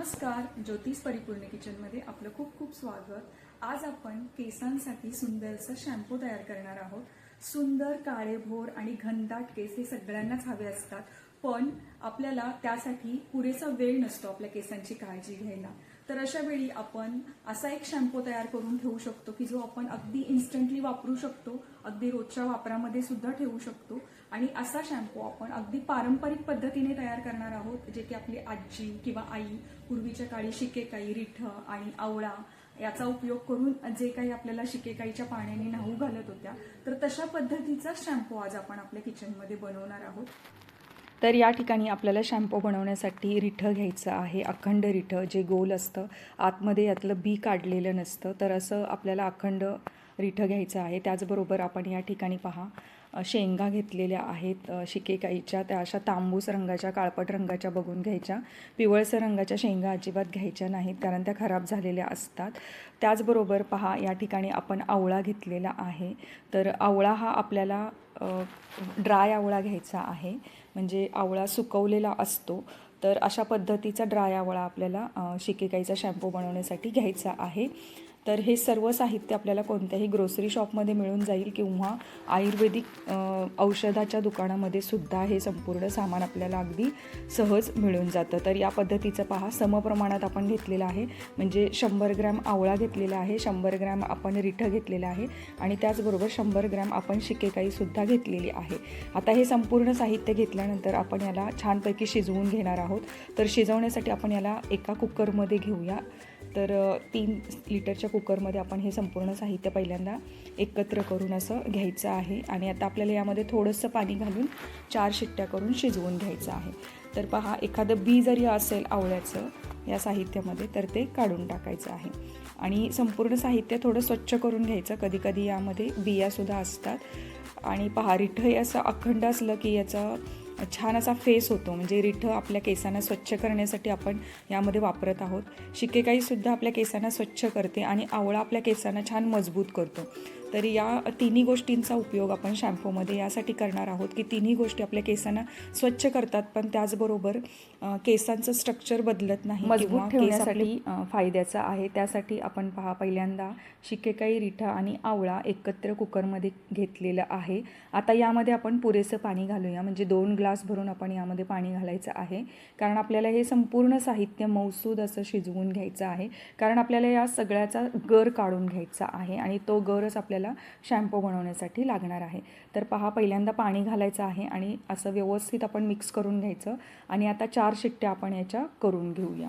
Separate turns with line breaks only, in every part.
नमस्कार ज्योतिष परिपूर्ण किचनमध्ये आपलं खूप खूप स्वागत. आज आपण केसांसाठी सुंदरसं शॅम्पू तयार करणार आहोत. सुंदर काळेभोर आणि घनदाट केस हे सगळ्यांनाच हवे असतात. पण आपल्याला त्यासाठी पुरेसा वेळ नसतो आपल्या केसांची काळजी घ्यायला. तर अशा वेळी आपण असा एक शॅम्पू तयार करून ठेवू शकतो की जो आपण अगदी इन्स्टंटली वापरू शकतो अगदी रोजच्या वापरामध्ये सुद्धा ठेवू शकतो. आणि असा शॅम्पू आपण अगदी पारंपरिक पद्धतीने तयार करणार आहोत जे की आपली आजी किंवा आई पूर्वीच्या काळी शिकेकाई रिठ आणि आवळा याचा उपयोग करून जे काही आपल्याला शिकेकाईच्या पाण्याने न्हाऊ घालत होत्या तर तशा पद्धतीचा शॅम्पू आज आपण आपल्या किचनमध्ये बनवणार आहोत.
तर या ठिकाणी आपल्याला शॅम्पू बनवण्यासाठी रिठं घ्यायचं आहे अखंड रिठं जे गोल असतं आतमध्ये यातलं बी काढलेलं नसतं. तर असं आपल्याला अखंड रिठं घ्यायचं आहे. त्याचबरोबर आपण या ठिकाणी पहा शेंगा घेतलेल्या आहेत शिकेकाईच्या त्या अशा तांबूस रंगाच्या काळपट रंगाच्या बघून घ्यायच्या. पिवळसर रंगाच्या शेंगा अजिबात घ्यायच्या नाहीत कारण त्या खराब झालेल्या असतात. त्याचबरोबर पहा या ठिकाणी आपण आवळा घेतलेला आहे. तर आवळा हा आपल्याला ड्राय आवळा घ्यायचा आहे. म्हणजे आवळा सुकवलेला असतो तर अशा पद्धतीचा ड्राय आवळा आपल्याला शिकेकाईचा शॅम्पू बनवण्यासाठी घ्यायचा आहे. तर हे सर्व साहित्य आपल्याला कोणत्याही ग्रोसरी शॉपमध्ये मिळून जाईल किंवा आयुर्वेदिक औषधाच्या दुकानामध्ये सुद्धा हे संपूर्ण सामान आपल्याला अगदी सहज मिळून जातं. तर या पद्धतीचं पहा. समप्रमाणात आपण घेतलेलं आहे. म्हणजे शंभर ग्रॅम आवळा घेतलेला आहे शंभर ग्रॅम आपण रिठं घेतलेलं आहे आणि त्याचबरोबर शंभर ग्रॅम आपण शिकेकाईसुद्धा घेतलेली आहे. आता हे संपूर्ण साहित्य घेतल्यानंतर आपण याला छानपैकी शिजवून घेणार आहोत. तर शिजवण्यासाठी आपण याला एका कुकरमध्ये घेऊया. तर तीन लिटरच्या कुकरमध्ये आपण हे संपूर्ण साहित्य पहिल्यांदा एकत्र करून असं घ्यायचं आहे आणि आता आपल्याला यामध्ये थोडंसं पाणी घालून चार शिट्ट्या करून शिजवून घ्यायचं आहे. तर पहा एखादं बी जरी असेल आवळ्याचं या साहित्यामध्ये तर ते काढून टाकायचं आहे. आणि संपूर्ण साहित्य थोडं स्वच्छ करून घ्यायचं. कधीकधी यामध्ये बियासुद्धा असतात. आणि पहा रिठही असं अखंड असलं की याचा छान असा फेस होतो. म्हणजे रिठं आपल्या केसांना स्वच्छ करण्यासाठी आपण यामध्ये वापरत आहोत. शिकेकाईसुद्धा आपल्या केसांना स्वच्छ करते आणि आवळा आपल्या केसांना छान मजबूत करतो. तर या तिन्ही गोष्टींचा उपयोग आपण शॅम्पूमध्ये यासाठी करणार आहोत की तिन्ही गोष्टी आपल्या केसांना स्वच्छ करतात पण त्याचबरोबर केसांचं स्ट्रक्चर बदलत नाही
मजबूत ठेवण्यासाठी,
फायद्याचा आहे. त्यासाठी आपण पहा पहिल्यांदा शिकेकाई रिठा आणि आवळा एकत्र कुकरमध्ये घेतलेलं आहे. आता यामध्ये आपण पुरेसं पाणी घालूया. म्हणजे दोन ग्लास भरून आपण यामध्ये पाणी घालायचं आहे. कारण आपल्याला हे संपूर्ण साहित्य मौसूद असं शिजवून घ्यायचं आहे. कारण आपल्याला या सगळ्याचा गर काढून घ्यायचा आहे आणि तो गरच आपल्याला शॅम्पू बनवण्यासाठी लागणार आहे. तर पहा पहिल्यांदा पाणी घालायचं आहे आणि असं व्यवस्थित आपण मिक्स करून घ्यायचं आणि आता चार शिट्ट्या आपण याच्या करून घेऊया.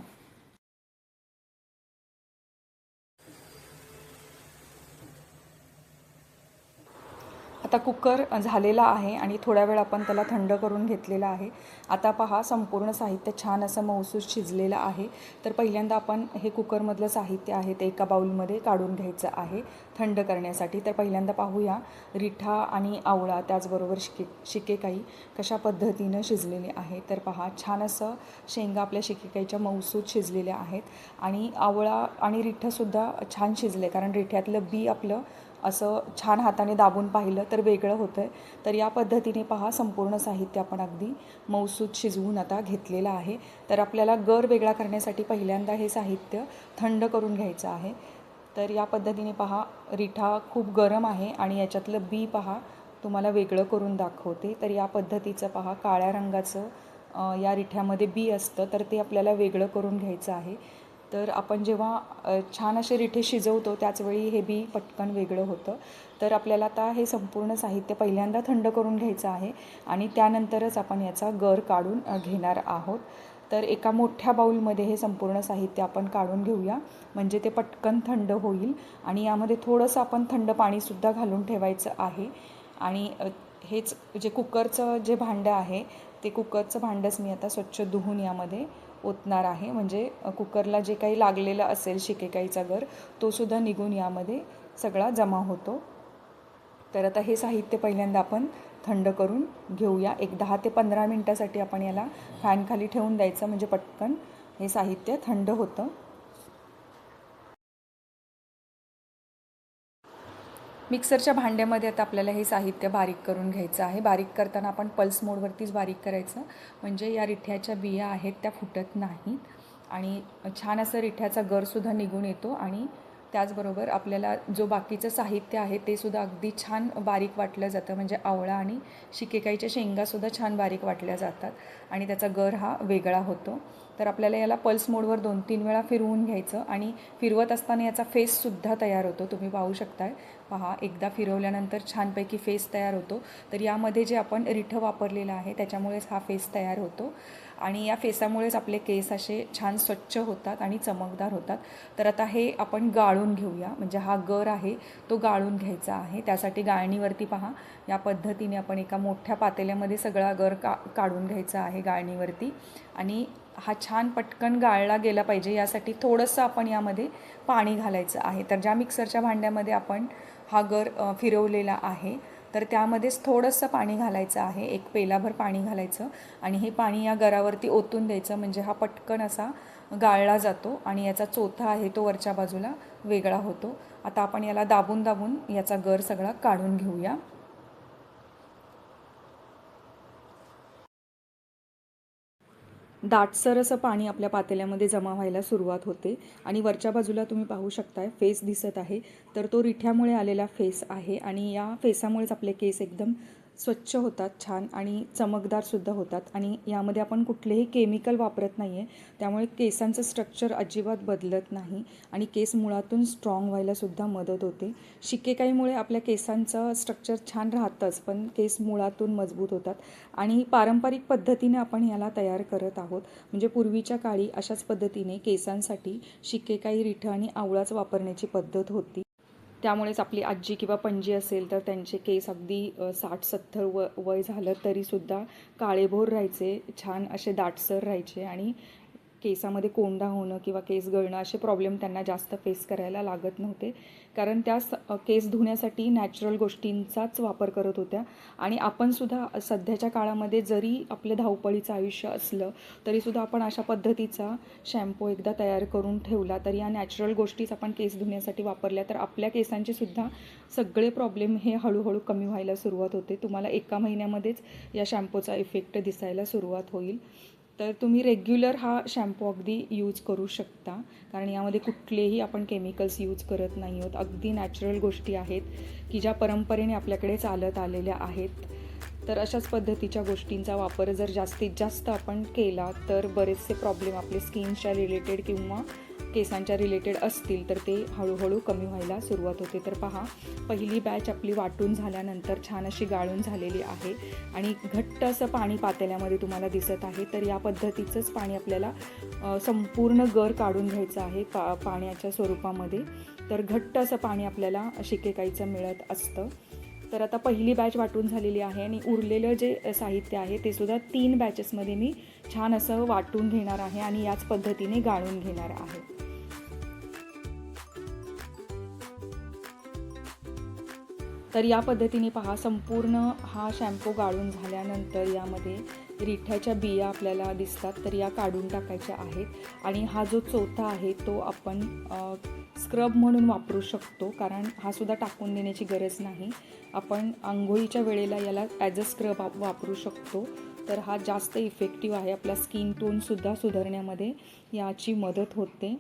आता कुकर झालेला आहे आणि थोड्या वेळ आपण त्याला थंड करून घेतलेला आहे. आता पहा संपूर्ण साहित्य छान असं मौसूस शिजलेलं आहे. तर पहिल्यांदा आपण हे कुकरमधलं साहित्य आहे ते एका बाउलमध्ये काढून घ्यायचं आहे थंड करण्यासाठी. तर पहिल्यांदा पाहूया रिठा आणि आवळा त्याचबरोबर शिके शिकेकाई कशा पद्धतीनं शिजलेले आहे. तर पहा छान असं शेंगा आपल्या शिकेकाईच्या मौसूद शिजलेल्या आहेत. आणि आवळा आणि रिठंसुद्धा छान शिजले कारण रिठ्यातलं बी आपलं असं छान हाताने दाबून पाहिलं तर वेगळं होतं आहे तर या पद्धतीने पहा संपूर्ण साहित्य आपण अगदी मौसूद शिजवून आता घेतलेलं आहे. तर आपल्याला गर वेगळा करण्यासाठी पहिल्यांदा हे साहित्य थंड करून घ्यायचं आहे. तर या पद्धतीने पहा रिठा खूप गरम आहे आणि याच्यातलं बी पहा तुम्हाला वेगळं करून दाखवते. तर या पद्धतीचं पहा काळ्या रंगाचं या रिठ्यामध्ये बी असतं तर ते आपल्याला वेगळं करून घ्यायचं आहे. तर आपण जेव्हा छान असे रिठे शिजवतो त्याचवेळी हे बी पटकन वेगळं होतं. तर आपल्याला आता हे संपूर्ण साहित्य पहिल्यांदा थंड करून घ्यायचं आहे आणि त्यानंतरच आपण याचा गर काढून घेणार आहोत. तर एका मोठ्या बाऊलमध्ये हे संपूर्ण साहित्य आपण काढून घेऊया. म्हणजे ते पटकन थंड होईल आणि यामध्ये थोडंसं आपण थंड पाणीसुद्धा घालून ठेवायचं आहे. आणि हेच जे कुकरचं जे भांडं आहे ते कुकरचं भांडंच मी आता स्वच्छ धुवून यामध्ये ओतणार आहे. म्हणजे कुकरला जे काही लागलेलं असेल शिकेकाईचा गर तोसुद्धा निघून यामध्ये सगळा जमा होतो. तर आता हे साहित्य पहिल्यांदा आपण थंड करून घेऊया. एक दहा ते पंधरा मिनटासाठी आपण याला फॅनखाली ठेवून द्यायचं. म्हणजे पटकन हे साहित्य थंड होतं. मिक्सरच्या भांड्यामध्ये आता आपल्याला हे साहित्य बारीक करून घ्यायचं आहे. बारीक करताना आपण पल्स मोडवरतीच बारीक करायचं. म्हणजे या रिठ्याच्या बिया आहेत त्या फुटत नाहीत. आणि छान असं रिठ्याचा गरसुद्धा निघून येतो आणि त्याचबरोबर आपल्याला जो बाकीचं साहित्य आहे ते सुद्धा अगदी छान बारीक वाटलं जातं. म्हणजे आवळा आणि शिकेकाईच्या शेंगासुद्धा छान बारीक वाटल्या जातात. आणि त्याचा गर हा वेगळा होतो. तर आपल्याला याला पल्स मोडवर दोन तीन वेळा फिरवून घ्यायचं आणि फिरवत असताना याचा फेससुद्धा तयार होतो. तुम्ही पाहू शकताय. पहा एकदा फिरवल्यानंतर छानपैकी फेस तयार होतो. तर यामध्ये जे आपण रिठं वापरलेलं आहे त्याच्यामुळेच हा फेस तयार होतो. आणि या फेसामुळेच आपले केस असे छान स्वच्छ होतात आणि चमकदार होतात. तर आता हे आपण गाळून घेऊया. म्हणजे हा गर आहे तो गाळून घ्यायचा आहे. त्यासाठी गाळणीवरती पहा. या पद्धतीने आपण एका मोठ्या पातेल्यामध्ये सगळा गर का काढून घ्यायचा आहे गाळणीवरती. आणि हा छान पटकन गाळला गेला पाहिजे. यासाठी थोडंसं आपण यामध्ये पाणी घालायचं आहे. तर ज्या मिक्सरच्या भांड्यामध्ये आपण हा गर फिरवलेला आहे तर त्यामध्येच थोडंसं पाणी घालायचं आहे. एक पेलाभर पाणी घालायचं आणि हे पाणी या गरावरती ओतून द्यायचं. म्हणजे हा पटकन असा गाळला जातो आणि याचा चोथा आहे तो वरच्या बाजूला वेगळा होतो. आता आपण याला दाबून दाबून याचा गर सगळा काढून घेऊया. दाटसर असं पाणी आपल्या पातेल्यामध्ये जमा व्हायला सुरुवात होते. आणि वरच्या बाजूला तुम्ही पाहू शकताय फेस दिसत आहे. तर तो रिठ्यामुळे आलेला फेस आहे. आणि या फेसामुळेच आपले केस एकदम स्वच्छ होतात छान आणि चमकदारसुद्धा होतात. आणि यामध्ये आपण कुठलेही केमिकल वापरत नाही आहे त्यामुळे केसांचं स्ट्रक्चर अजिबात बदलत नाही. आणि केस मुळातून स्ट्रॉंग व्हायलासुद्धा मदत होते. शिकेकाईमुळे आपल्या केसांचं स्ट्रक्चर छान राहतंच पण केस मुळातून मजबूत होतात. आणि पारंपरिक पद्धतीने आपण याला तयार करत आहोत. म्हणजे पूर्वीच्या काळी अशाच पद्धतीने केसांसाठी शिकेकाई रिठं आणि आवळाच वापरण्याची पद्धत होती. त्यामुळेच आपली आजी किंवा पणजी असेल तर त्यांचे केस अगदी साठ सत्तर व वय झालं तरीसुद्धा काळेभोर राहायचे छान असे दाटसर राहायचे आणि केसामध्ये कोंडा होणं किंवा केस गळणं असे प्रॉब्लेम त्यांना जास्त फेस करायला लागत नव्हते. कारण त्या केस धुण्यासाठी नॅचरल गोष्टींचाच वापर करत होत्या. आणि आपणसुद्धा सध्याच्या काळामध्ये जरी आपलं धावपळीचं आयुष्य असलं तरीसुद्धा आपण अशा पद्धतीचा शॅम्पू एकदा तयार करून ठेवला तर या नॅचरल गोष्टीच आपण केस धुण्यासाठी वापरल्या तर आपल्या केसांचे सुद्धा सगळे प्रॉब्लेम हे हळूहळू कमी व्हायला सुरुवात होते. तुम्हाला एका महिन्यामध्येच या शॅम्पूचा इफेक्ट दिसायला सुरुवात होईल. तर तुम्ही रेग्युलर हा शॅम्पू अगदी यूज करू शकता. कारण यामध्ये कुठलेही आपण केमिकल्स यूज करत नाही आहोत. अगदी नॅचरल गोष्टी आहेत की ज्या परंपरेने आपल्याकडे चालत आलेल्या आहेत. तर अशाच पद्धतीच्या गोष्टींचा वापर जर जास्तीत जास्त आपण केला तर बरेचसे प्रॉब्लेम आपले स्किनच्या रिलेटेड किंवा केसांच्या रिलेटेड असतील तर ते हळूहळू कमी व्हायला सुरुवात होते. तर पहा पहिली बॅच आपली वाटून झाल्यानंतर छान अशी गाळून झालेली आहे आणि घट्ट असं पाणी पातेल्यामध्ये तुम्हाला दिसत आहे. तर या पद्धतीचंच पाणी आपल्याला संपूर्ण गर काढून घ्यायचं आहे पा पाण्याच्या स्वरूपामध्ये. तर घट्ट असं पाणी आपल्याला शिकेकाईचं मिळत असतं. तर आता पहिली बॅच वाटून झालेली आहे आणि उरलेलं जे साहित्य आहे ते सुद्धा तीन बॅचेसमध्ये मी छान असं वाटून घेणार आहे आणि याच पद्धतीने गाळून घेणार आहे. तर या पद्धतीने पहा संपूर्ण हा शॅम्पू गाळून झाल्यानंतर यामध्ये रिठ्याच्या बिया आपल्याला दिसतात तर या काढून टाकायच्या आहेत. आणि हा जो चोथा आहे तो आपण स्क्रब म्हणून वापरू शकतो कारण हा सुद्धा टाकून देण्याची गरज नाही. आपण आंघोळीच्या वेळेला याला ॲज अ स्क्रब वापरू शकतो. तर हा जास्त इफेक्टिव्ह आहे आपला स्किन टोनसुद्धा सुधारण्यामध्ये याची मदत होते.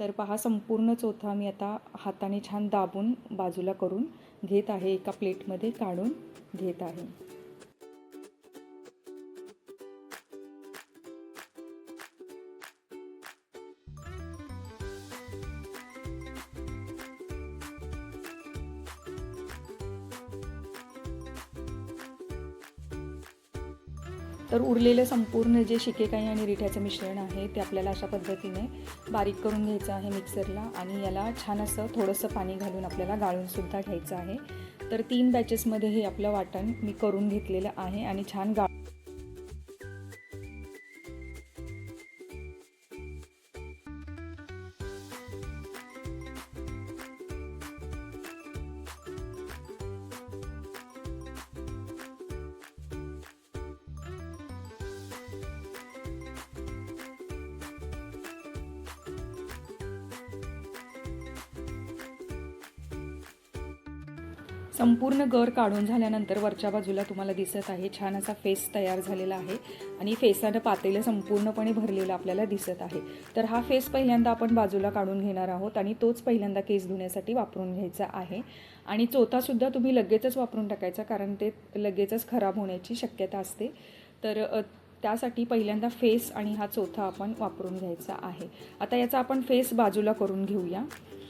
तर पहा संपूर्ण चोथा मी आता हाताने छान दाबून बाजूला करून घेत आहे. एका प्लेटमध्ये काढून घेत आहे. उरलेलं संपूर्ण जे शिकेकाई आणि रिठ्याचं मिश्रण आहे ते आपल्याला अशा पद्धतीने बारीक करून घ्यायचं आहे मिक्सरला आणि याला छान असं थोडंसं पाणी घालून आपल्याला गाळूनसुद्धा घ्यायचं आहे. तर तीन बॅचेसमध्ये हे आपलं वाटण मी करून घेतलेलं आहे आणि छान गाळ संपूर्ण गर काढून झाल्यानंतर वरच्या बाजूला तुम्हाला दिसत आहे. छान असा फेस तयार झालेला आहे आणि फेसानं पातेलं संपूर्णपणे भरलेलं आपल्याला दिसत आहे. तर हा फेस पहिल्यांदा आपण बाजूला काढून घेणार आहोत आणि तोच पहिल्यांदा केस धुण्यासाठी वापरून घ्यायचा आहे. आणि चोथासुद्धा तुम्ही लगेचच वापरून टाकायचा कारण ते लगेचच खराब होण्याची शक्यता असते. तर त्यासाठी पहिल्यांदा फेस आणि हा चोथा आपण वापरून घ्यायचा आहे. आता याचा आपण फेस बाजूला करून घेऊया.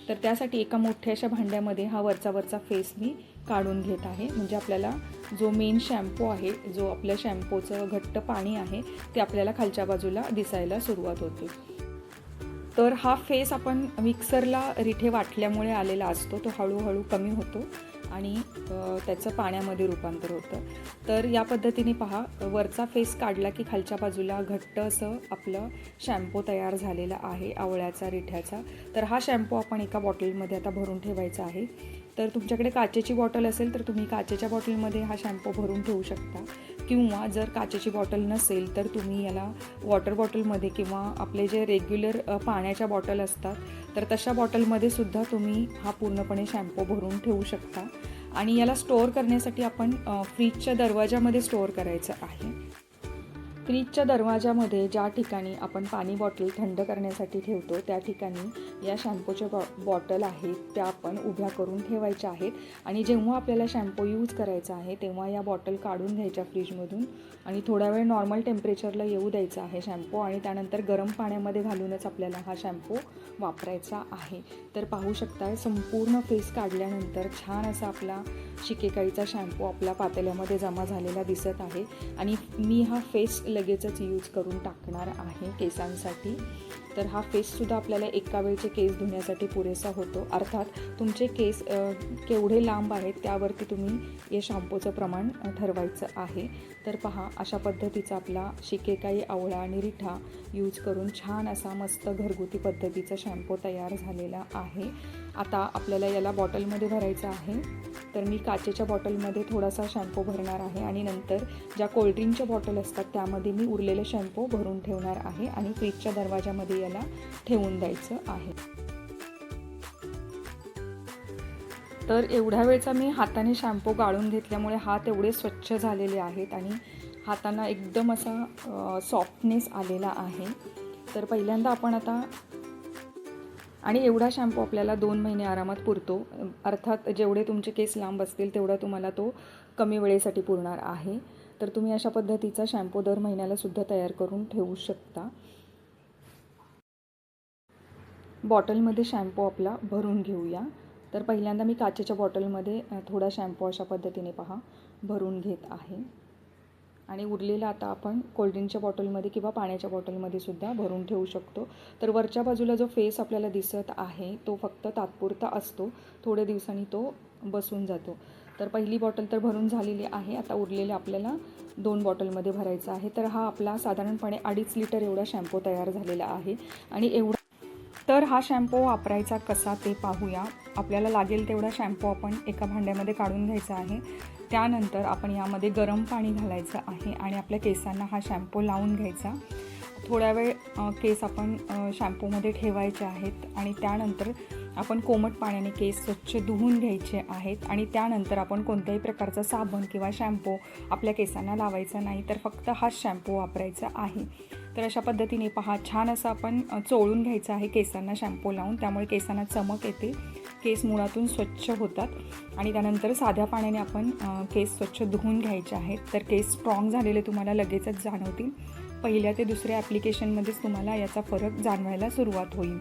तर त्यासाठी एका मोठ्या अशा भांड्यामध्ये हा वरचा वरचा फेस मी काढून घेत आहे. म्हणजे आपल्याला जो मेन शॅम्पू आहे जो आपल्या शॅम्पूचं घट्ट पाणी आहे ते आपल्याला खालच्या बाजूला दिसायला सुरुवात होते. तर हा फेस आपण मिक्सरला रिठे वाटल्यामुळे आलेला असतो. तो हळूहळू कमी होतो. आणि त्याचं पाण्यामध्ये रूपांतर होतं. तर या पद्धतीने पहा वरचा फेस काढला की खालच्या बाजूला घट्ट असं आपलं शॅम्पू तयार झालेला आहे आवळ्याचा रिठ्याचा. तर हा शॅम्पू आपण एका बॉटलमध्ये आता भरून ठेवायचा आहे. तर तुमच्याकडे काचेची बॉटल असेल तर तुम्ही काचेच्या बॉटलमध्ये हा शॅम्पू भरून ठेवू शकता. किंवा जर काचेची बॉटल नसेल तर तुम्ही याला वॉटर बॉटलमध्ये किंवा आपले जे रेग्युलर पाण्याच्या बॉटल असतात तर तशा बॉटलमध्ये सुद्धा तुम्ही हा पूर्णपणे शॅम्पू भरून ठेवू शकता. आणि याला स्टोअर करण्यासाठी आपण फ्रीजच्या दरवाजामध्ये स्टोअर करायचं आहे. फ्रीजच्या दरवाजामध्ये ज्या ठिकाणी आपण पाणी बॉटल थंड करण्यासाठी ठेवतो त्या ठिकाणी या शॅम्पूच्या बॉ बॉटल आहेत त्या आपण उभ्या करून ठेवायच्या आहेत. आणि जेव्हा आपल्याला शॅम्पू यूज करायचा आहे तेव्हा या बॉटल काढून घ्यायच्या फ्रीजमधून आणि थोडा वेळ नॉर्मल टेम्परेचरला येऊ द्यायचा आहे शॅम्पू आणि त्यानंतर गरम पाण्यामध्ये घालूनच आपल्याला हा शॅम्पू वापरायचा आहे. तर पाहू शकता संपूर्ण फेस काढल्यानंतर छान असा आपला शिकेकाईचा शॅम्पू आपल्या पातेल्यामध्ये जमा झालेला दिसत आहे. आणि मी हा फेस लगेचच यूज करून टाकणार आहे केसांसाठी. तर हा फेससुद्धा आपल्याला एका वेळचे केस धुण्यासाठी पुरेसा होतो. अर्थात तुमचे केस केवढे लांब आहेत त्यावरती तुम्ही या शॅम्पूचं प्रमाण ठरवायचं आहे. तर पहा अशा पद्धतीचा आपला शिकेकाई आवळा आणि रिठा यूज करून छान असा मस्त घरगुती पद्धतीचा शॅम्पू तयार झालेला आहे. आता आपल्याला याला बॉटलमध्ये भरायचं आहे. तर मी काचेच्या बॉटलमध्ये थोडासा शॅम्पू भरणार आहे आणि नंतर ज्या कोल्ड्रिंकच्या बॉटल असतात त्यामध्ये मी उरलेले शॅम्पू भरून ठेवणार आहे आणि फ्रीजच्या दरवाजामध्ये याला ठेवून द्यायचं आहे. तर एवढ्या वेळचा मी हाताने शॅम्पू गाळून घेतल्यामुळे हात एवढे स्वच्छ झालेले आहेत आणि हातांना एकदम असा सॉफ्टनेस आलेला आहे. तर पहिल्यांदा आपण आता आणि एवढा शॅम्पू आपल्याला दोन महिने आरामात पुरतो. अर्थात जेवढे तुमचे केस लांब असतील तेवढा तुम्हाला तो कमी वेळेसाठी पुरणार आहे. तर तुम्ही अशा पद्धतीचा शॅम्पू दर महिन्याला सुद्धा तयार करून ठेवू शकता. बॉटलमध्ये शॅम्पू आपला भरून घेऊया. तर पहिल्यांदा मी काचेच्या बॉटलमध्ये थोडा शॅम्पू अशा पद्धतीने पहा भरून घेत आहे. आणि उरलेला आता आपण कोल्ड्रिंकच्या बॉटलमध्ये किंवा पाण्याच्या बॉटलमध्ये सुद्धा भरून ठेवू शकतो. तर वरच्या बाजूला जो फेस आपल्याला दिसत आहे तो फक्त तात्पुरता असतो. थोड्या दिवसांनी तो बसून जातो. तर पहिली बॉटल तर भरून झालेली आहे. आता उरलेले आपल्याला दोन बॉटलमध्ये भरायचा आहे. तर हा आपला साधारणपणे अडीच लिटर एवढा शॅम्पू तयार झालेला आहे. आणि एवढा तर हा शॅम्पू वापरायचा कसा ते पाहूया. आपल्याला लागेल तेवढा शॅम्पू आपण एका भांड्यामध्ये काढून घ्यायचा आहे. त्यानंतर आपण यामध्ये गरम पाणी घालायचं आहे आणि आपल्या केसांना हा शॅम्पू लावून घ्यायचा. थोड्या वेळ केस आपण शॅम्पूमध्ये ठेवायचे आहेत आणि त्यानंतर आपण कोमट पाण्याने केस स्वच्छ धुवून घ्यायचे आहेत आणि त्यानंतर आपण कोणत्याही प्रकारचा साबण किंवा शॅम्पू आपल्या केसांना लावायचा नाही तर फक्त हाच शॅम्पू वापरायचा आहे. तर अशा पद्धतीने पहा छान असं आपण चोळून घ्यायचं आहे केसांना शॅम्पू लावून. त्यामुळे केसांना चमक येते. केस मुळातून स्वच्छ होतात. आणि त्यानंतर साध्या पाण्याने आपण केस स्वच्छ धुवून घ्यायचे आहेत. तर केस स्ट्रॉंग झालेले तुम्हाला लगेचच जाणवतील. पहिल्या ते दुसऱ्या ॲप्लिकेशनमध्येच तुम्हाला याचा फरक जाणवायला सुरुवात होईल.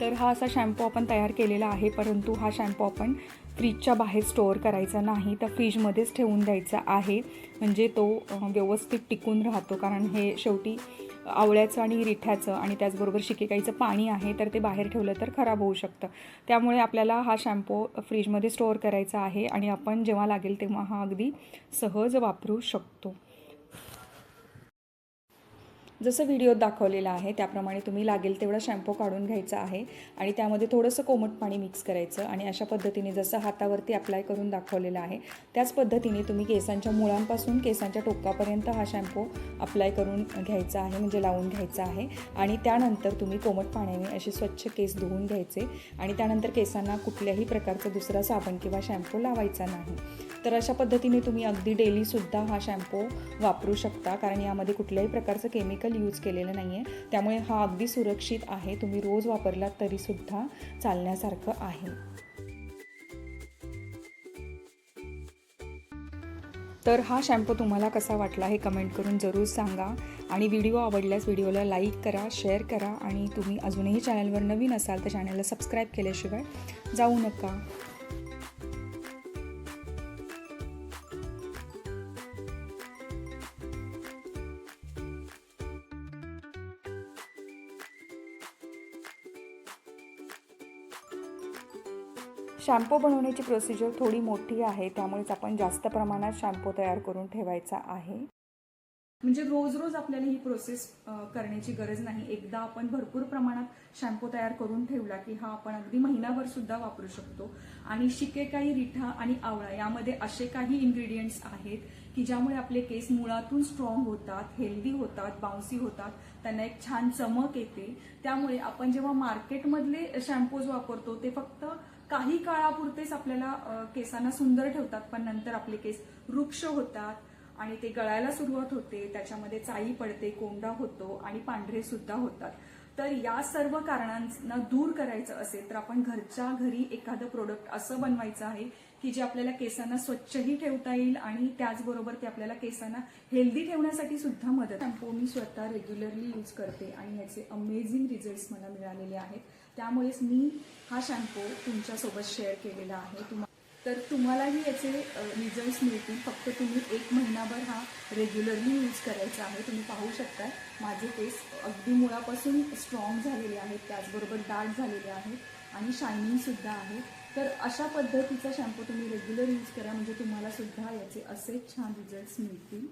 तर हा असा शॅम्पू आपण तयार केलेला आहे परंतु हा शॅम्पू आपण फ्रीजच्या बाहेर स्टोअर करायचा नाही. तर फ्रीजमध्येच ठेवून द्यायचा आहे. म्हणजे तो व्यवस्थित टिकून राहतो. कारण हे शेवटी आवळ्याचं आणि रिठ्याचं आणि त्याचबरोबर शिकेकाईचं पाणी आहे तर ते बाहेर ठेवलं तर खराब होऊ शकतं. त्यामुळे आपल्याला हा शॅम्पू फ्रीजमध्ये स्टोअर करायचा आहे आणि आपण जेव्हा लागेल तेव्हा हा अगदी सहज वापरू शकतो. जसं व्हिडिओत दाखवलेलं आहे त्याप्रमाणे तुम्ही लागेल तेवढा शॅम्पू काढून घ्यायचा आहे. आणि त्यामध्ये थोडंसं कोमट पाणी मिक्स करायचं आणि अशा पद्धतीने जसं हातावरती अप्लाय करून दाखवलेलं आहे त्याच पद्धतीने तुम्ही केसांच्या मुळांपासून केसांच्या टोकापर्यंत हा शॅम्पू अप्लाय करून घ्यायचा आहे म्हणजे लावून घ्यायचा आहे. आणि त्यानंतर तुम्ही कोमट पाण्याने असे स्वच्छ केस धुवून घ्यायचे. आणि त्यानंतर केसांना कुठल्याही प्रकारचा दुसरा साबण किंवा शॅम्पू लावायचा नाही. तर अशा पद्धतीने तुम्ही अगदी डेलीसुद्धा हा शॅम्पू वापरू शकता कारण यामध्ये कुठल्याही प्रकारचं केमिकल यूज केलेलं नाही आहे त्यामुळे हा अगदी सुरक्षित आहे. तुम्ही रोज वापरलात तरीसुद्धा चालण्यासारखं आहे. तर हा शॅम्पू तुम्हाला कसा वाटला हे कमेंट करून जरूर सांगा. आणि व्हिडिओ आवडल्यास व्हिडिओला लाईक करा शेअर करा. आणि तुम्ही अजूनही चॅनलवर नवीन असाल तर चॅनलला सबस्क्राईब केल्याशिवाय जाऊ नका. शॅम्पू बनवण्याची प्रोसिजर थोडी मोठी आहे त्यामुळेच आपण जास्त प्रमाणात शॅम्पू तयार करून ठेवायचा आहे.
म्हणजे रोज रोज आपल्याला ही प्रोसेस करण्याची गरज नाही. एकदा आपण भरपूर प्रमाणात शॅम्पू तयार करून ठेवला की हा आपण अगदी महिनाभर सुद्धा वापरू शकतो. आणि शिकेकाई रिठा आणि आवळा यामध्ये असे काही इन्ग्रेडियंट्स आहेत की ज्यामुळे आपले केस मुळातून स्ट्रॉंग होतात हेल्दी होतात बाउन्सी होतात त्यांना एक छान चमक येते. त्यामुळे आपण जेव्हा मार्केटमधले शॅम्पूज वापरतो ते फक्त काही काळापुरतेच आपल्याला केसांना सुंदर ठेवतात पण नंतर आपले केस वृक्ष होतात आणि ते गळायला सुरुवात होते त्याच्यामध्ये चाई पडते कोंडा होतो आणि पांढरे सुद्धा होतात. तर या सर्व कारणांना दूर करायचं असेल तर आपण घरच्या घरी एखादं प्रोडक्ट असं बनवायचं आहे की जे आपल्याला केसांना स्वच्छही ठेवता येईल आणि त्याचबरोबर ते आपल्याला केसांना हेल्दी ठेवण्यासाठी सुद्धा मदत. शॅम्पू मी स्वतः रेग्युलरली यूज करते आणि याचे अमेझिंग रिझल्ट्स मला मिळालेले आहेत. त्यामुळेच मी हा शॅम्पू तुमच्यासोबत शेअर केलेला आहे. तुम्हा तर तुम्हालाही याचे रिझल्ट्स मिळतील. फक्त तुम्ही एक महिनाभर हा रेग्युलरली यूज करायचा आहे. तुम्ही पाहू शकता माझे केस अगदी मुळापासून स्ट्रॉंग झालेले आहेत. त्याचबरोबर डार्क झालेले आहेत आणि शायनिंगसुद्धा आहे तर अशा पद्धतीचा शॅम्पू तुम्ही रेग्युलर यूज करा. म्हणजे तुम्हाला सुद्धा याचे असेच छान रिझल्ट्स मिळतील.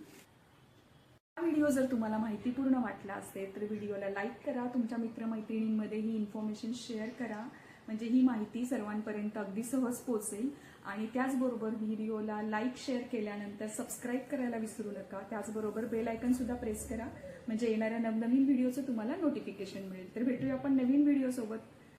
व्हिडिओ जर तुम्हाला माहितीपूर्ण वाटला असेल तर व्हिडिओला लाईक करा. तुमच्या मित्रमैत्रिणींमध्ये ही इन्फॉर्मेशन शेअर करा. म्हणजे ही माहिती सर्वांपर्यंत अगदी सहज पोहोचेल. आणि त्याचबरोबर व्हिडिओला लाईक शेअर केल्यानंतर सबस्क्राईब करायला विसरू नका. त्याचबरोबर बेल आयकन सुद्धा प्रेस करा. म्हणजे येणाऱ्या नवनवीन व्हिडिओचं तुम्हाला नोटिफिकेशन मिळेल. तर भेटूया आपण नवीन व्हिडिओसोबत